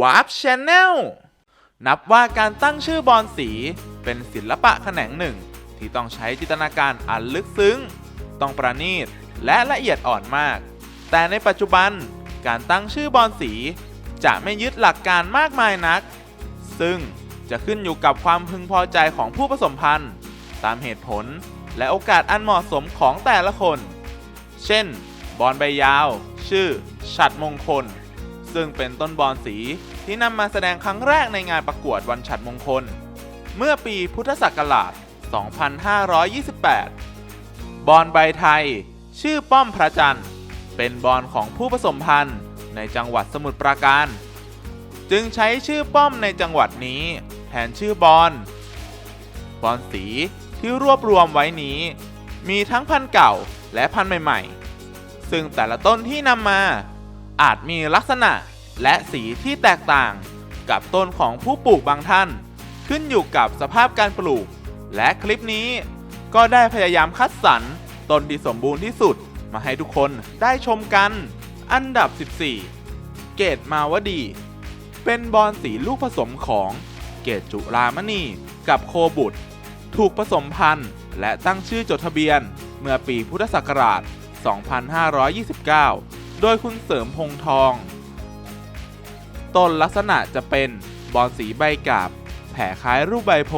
วาร์ปชแนลนับว่าการตั้งชื่อบอลสีเป็นศิลปะแขนงหนึ่ง ที่ต้องใช้จินตนาการอันลึกซึ้ง ต้องประณีตและละเอียดอ่อนมาก แต่ในปัจจุบันการตั้งชื่อบอลสี จะไม่ยึดหลักการมากมายนัก ซึ่งจะขึ้นอยู่กับความพึงพอใจของผู้ผสมพันธุ์ ตามเหตุผลและโอกาสอันเหมาะสมของแต่ละคน เช่น บอลใบยาว ชื่อ ฉัดมงคล ซึ่งเป็นต้นบอลสีที่นำมาแสดงครั้งแรกในงานประกวดวันฉัดมงคล เมื่อปีพุทธศักราช 2528 บอลใบไทย ชื่อป้อมพระจันทร์ เป็นบอลของผู้ผสมพันธุ์ในจังหวัดสมุทรปราการ จึงใช้ชื่อป้อมในจังหวัดนี้ แทนชื่อบอลบอลสีที่รวบรวมไว้นี้ มีทั้งพันธุ์เก่าและพันธุ์ใหม่ ๆ ซึ่งแต่ละต้นที่นำมา อาจมีลักษณะและสีที่แตกต่างกับต้นของผู้ปลูกบางท่าน ขึ้นอยู่กับสภาพการปลูก และคลิปนี้ก็ได้พยายามคัดสรรต้นที่สมบูรณ์ที่สุดมาให้ทุกคนได้ชมกัน อันดับ 14 เกตมาวดี เป็นบอลสีลูกผสมของเกตจุรามณี กับโคบุตร ถูกผสมพันธุ์และตั้งชื่อจดทะเบียน เมื่อปีพุทธศักราช 2529 โดยคุณเสริมพงทอง ต้นลักษณะจะเป็นบอลสีใบกาบ แผ่คล้ายรูปใบโพ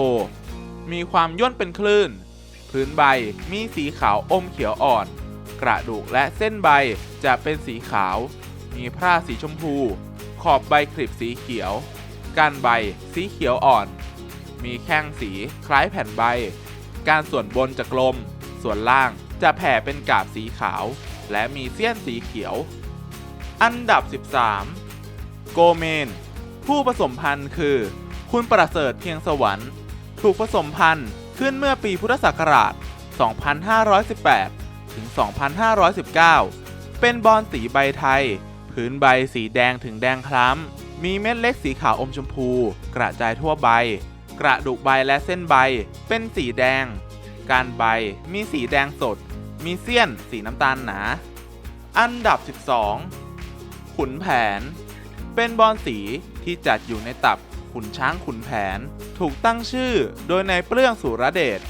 มีความย่นเป็นคลื่น พื้นใบมีสีขาวอมเขียวอ่อน กระดูกและเส้นใบจะเป็นสีขาว มีพร่าสีชมพู ขอบใบคลิปสีเขียว ก้านใบสีเขียวอ่อน มีแข้งสีคล้ายแผ่นใบ การส่วนบนจะกลม ส่วนล่างจะแผ่เป็นกาบสีขาว และมีเสี้ยนสีเขียว อันดับ 13 โกเมน ผู้ผสมพันธุ์คือ คุณประเสริฐเพียงสวรรค์ ถูกผสมพันธุ์ขึ้นเมื่อปีพุทธศักราช 2518 ถึง 2519 เป็นบอลสีใบไทยพื้นใบสีแดงถึงแดงคล้ำ มีเม็ดเล็กสีขาวอมชมพู กระจายทั่วใบ กระดูกใบและเส้นใบ เป็นสีแดง การใบมีสีแดงสด มีเสี้ยนสีน้ำตาลหนา อันดับ 12 ขุนแผน เป็นบอลสีที่จัดอยู่ในตับขุนช้างขุนแผน ถูกตั้งชื่อโดยในายเปลื้องสุรเดช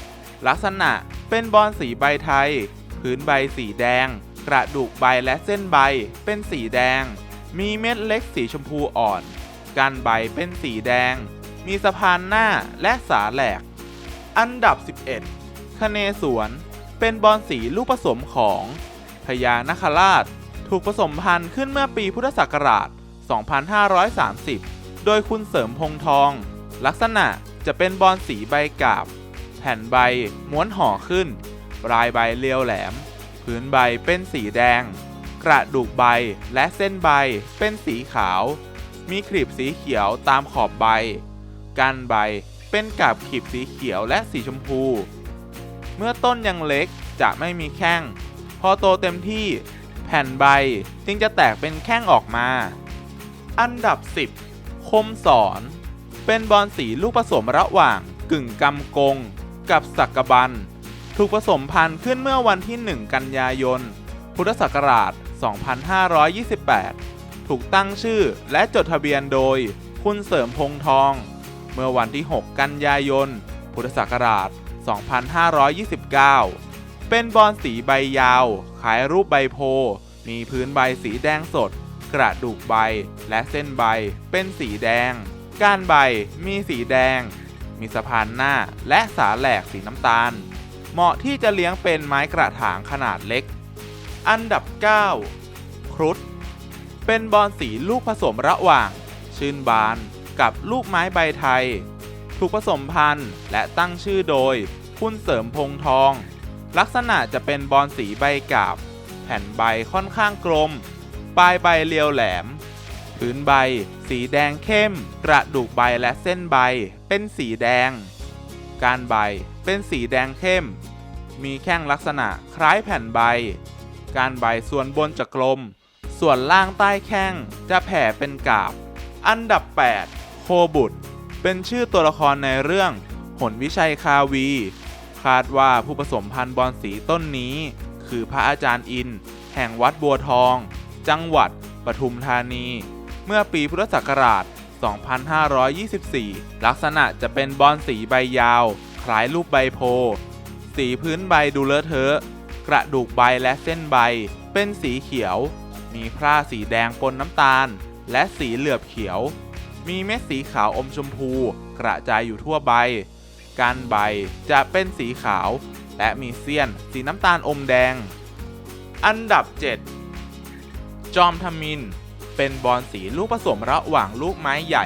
ลักษณะเป็นบอลสีใบไทย พื้นใบสีแดง กระดูกใบและเส้นใบเป็นสีแดง มีเม็ดเล็กสีชมพูอ่อนการใบเป็นสีแดง มีสะพานหน้าและสาแหลก อันดับ 11 คเนสวน เป็นบอลสีลูกผสมของ ญานคราช ถูกผสมพันธุ์ขึ้นเมื่อปีพุทธศักราช 2530 โดยคุณเสริมพงทอง ลักษณะจะเป็นบอลสีใบกาบ แผ่นใบม้วนห่อขึ้น ปลายใบเรียวแหลม พื้นใบเป็นสีแดง กระดูกใบและเส้นใบเป็นสีขาว มีคลีบสีเขียวตามขอบใบ ก้านใบเป็นกาบขีบสีเขียวและสีชมพู เมื่อต้นยังเล็กจะไม่มีแข้ง พอโตเต็มที่แผ่นใบจึงจะแตกเป็นแข้งออกมา อันดับ 10 คมสอน เป็นบอลสีลูกผสมระหว่างกึ่งกำกง กับสักกบัน ถูกผสมพันธุ์ขึ้นเมื่อวันที่ 1 กันยายน พุทธศักราช 2528 ถูกตั้งชื่อและจดทะเบียนโดยคุณเสริมพงทอง เมื่อวันที่ 6 กันยายน พุทธศักราช 2529 เป็นบอลสีใบยาวคล้ายรูปใบโพ มีพื้นใบสีแดงสด กระดูกใบ และเส้นใบ เป็นสีแดง ก้านใบมีสีแดง มีสะพานหน้าและสาแหลกสีน้ำตาล เหมาะที่จะเลี้ยงเป็นไม้กระถางขนาดเล็ก อันดับ 9 ครุฑเป็นบอลสีลูกผสมระหว่าง ชื่นบาน กับลูกไม้ใบไทย ถูกผสมพันธุ์และตั้งชื่อโดย คุณเสริมพงทอง ลักษณะจะเป็นบอลสีใบกาบ แผ่นใบค่อนข้างกลม ปลายใบเรียวแหลม พื้นใบ สีแดงเข้ม กระดูกใบและเส้นใบ เป็นสีแดง การใบเป็นสีแดงเข้ม มีแข้งลักษณะคล้ายแผ่นใบ การใบส่วนบนจะกลม ส่วนล่างใต้แข้งจะแผ่เป็นกาบ อันดับ 8 โคบุตรเป็นชื่อตัวละครในเรื่องหนวิชัยคาวี คาดว่าผู้ผสมพันธุ์บอลสีต้นนี้ คือพระอาจารย์อิน แห่งวัดบัวทอง จังหวัดปทุมธานี เมื่อปีพุทธศักราช 2524 ลักษณะจะเป็นบอลสีใบยาว คล้ายรูปใบโพธิ์สีพื้นใบดูเลอะเทอะ กระดูกใบและเส้นใบ เป็นสีเขียว มีพร่าสีแดงปนน้ำตาล และสีเหลือบเขียว มีเม็ดสีขาวอมชมพู กระจายอยู่ทั่วใบ การใบจะเป็นสีขาว และมีเสี้ยน สีน้ำตาลอมแดง อันดับ 7 จอมทมิน เป็นบอลสีลูกผสมระหว่างลูกไม้ใหญ่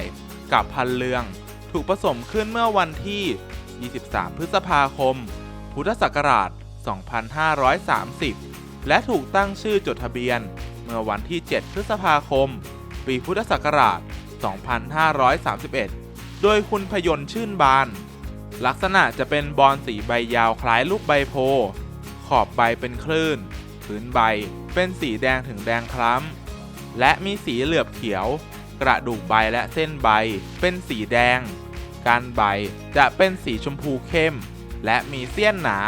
กับพันเลือง ถูกผสมขึ้นเมื่อวันที่ 23 พฤษภาคม พุทธศักราช 2530 และถูกตั้งชื่อจดทะเบียน เมื่อวันที่ 7 พฤษภาคม ปีพุทธศักราช 2531 โดยคุณพยนต์ชื่นบาน ลักษณะจะเป็นบอลสีใบยาวคล้ายลูกใบโพ ขอบใบเป็นคลื่น พื้นใบเป็นสีแดงถึงแดงคล้ำ และมีสีเหลือบเขียว กระดูกใบและเส้นใบเป็นสีแดง การใบจะเป็นสีชมพูเข้ม และมีเสี้ยนหนา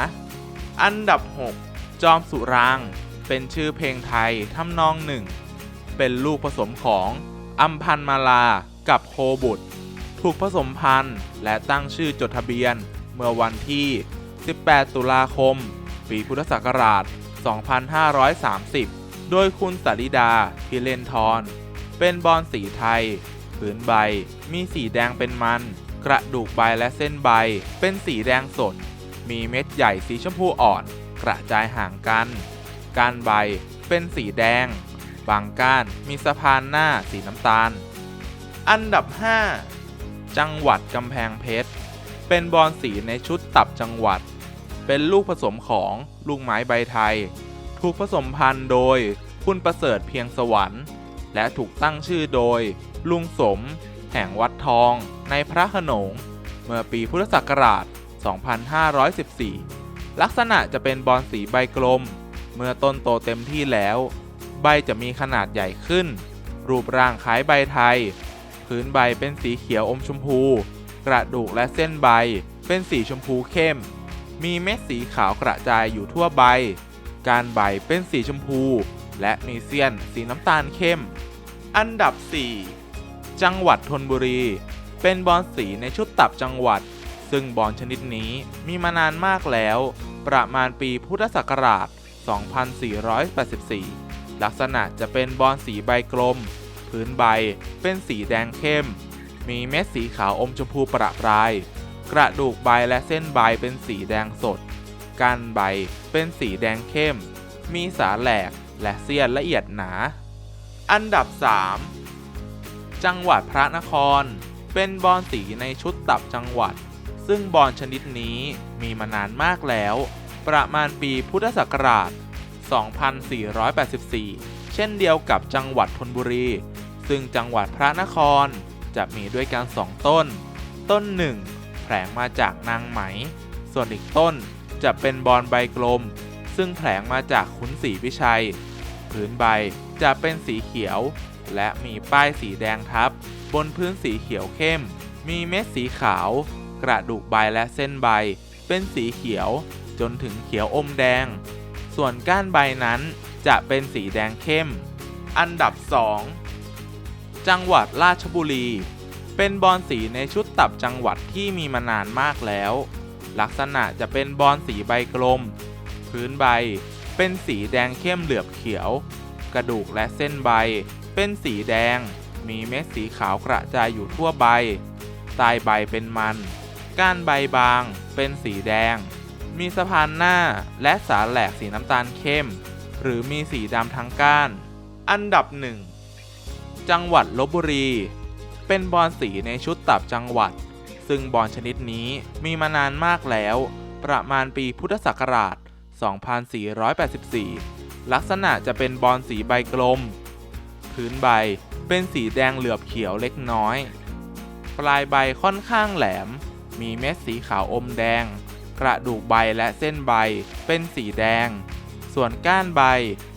อันดับ 6 จอมสุราง เป็นชื่อเพลงไทยทำนองหนึ่ง เป็นลูกผสมของอัมพันมาลากับโคบุตร ถูกผสมพันธุ์และตั้งชื่อจดทะเบียน เมื่อวันที่ 18 ตุลาคม ปีพุทธศักราช 2530 โดยคุณสาริดาพิเลนทร เป็นบอลสีไทย ผืนใบ มีสีแดงเป็นมัน กระดูกใบและเส้นใบ เป็นสีแดงสด มีเม็ดใหญ่สีชมพูอ่อน กระจายห่างกัน ก้านใบเป็นสีแดง บางก้านมีสะพานหน้าสีน้ำตาล อันดับ 5 จังหวัดกำแพงเพชร เป็นบอลสีในชุดตับจังหวัด เป็นลูกผสมของลูกไม้ใบไทย ถูกผสมพันธุ์โดยคุณประเสริฐเพียงสวรรค์ และถูกตั้งชื่อโดย ลุงสม แห่งวัดทองในพระขนง เมื่อปีพุทธศักราช 2514 ลักษณะจะเป็นบอลสีใบกลม เมื่อต้นโตเต็มที่แล้ว ใบจะมีขนาดใหญ่ขึ้น รูปร่างคล้ายใบไทย พื้นใบเป็นสีเขียวอมชมพู กระดูกและเส้นใบ เป็นสีชมพูเข้ม มีเม็ดสีขาวกระจายอยู่ทั่วใบ การใบเป็นสีชมพู และมีเสี้ยนสีน้ำตาลเข้ม อันดับ 4 จังหวัดธนบุรี เป็นบอลสีในชุดตับจังหวัด ซึ่งบอลชนิดนี้มีมานานมากแล้ว ประมาณปีพุทธศักราช 2484 ลักษณะจะเป็นบอลสีใบกลม พื้นใบ เป็นสีแดงเข้ม มีเม็ดสีขาวอมชมพูประปราย กระดูกใบและเส้นใบเป็นสีแดงสด ก้านใบเป็นสีแดงเข้ม มีสาแหลกและเสี้ยนละเอียดหนา อันดับ 3 จังหวัดพระนคร เป็นบอลสีในชุดตับจังหวัด ซึ่งบอลชนิดนี้มีมานานมากแล้ว ประมาณปีพุทธศักราช 2484 เช่นเดียวกับจังหวัดธนบุรี ซึ่งจังหวัดพระนครจะมีด้วยกันสองต้น ต้นหนึ่งแผลงมาจากนางไหม ส่วนอีกต้นจะเป็นบอลใบกลม ซึ่งแผลงมาจากขุนศรีวิชัยผืนใบจะเป็นสีเขียว และมีป้ายสีแดงทับ บนพื้นสีเขียวเข้ม มีเม็ดสีขาว กระดูกใบและเส้นใบ เป็นสีเขียวจนถึงเขียวอมแดง ส่วนก้านใบนั้นจะเป็นสีแดงเข้ม อันดับ 2 จังหวัดราชบุรี เป็นบอลสีในชุดตับจังหวัดที่มีมานานมากแล้ว ลักษณะจะเป็นบอลสีใบกลม พื้นใบ เป็นสีแดงเข้มเหลือบเขียว กระดูกและเส้นใบ เป็นสีแดง มีเม็ดสีขาวกระจายอยู่ทั่วใบใต้ใบเป็นมัน ก้านใบบาง เป็นสีแดง มีสะพานหน้าและสาแหลกสีน้ำตาลเข้ม หรือมีสีดำทั้งก้าน อันดับหนึ่ง จังหวัดลบบุรี เป็นบอลสีในชุดตับจังหวัด ซึ่งบอลชนิดนี้มีมานานมากแล้ว ประมาณปีพุทธศักราช 2484 ลักษณะจะเป็นบอลสีใบกลม พื้นใบเป็นสีแดงเหลือบเขียวเล็กน้อย ปลายใบค่อนข้างแหลม มีเม็ดสีขาวอมแดง กระดูกใบและเส้นใบเป็นสีแดง ส่วนก้านใบ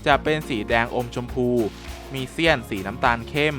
จะเป็นสีแดงอมชมพู มีเสี้ยนสีน้ำตาลเข้ม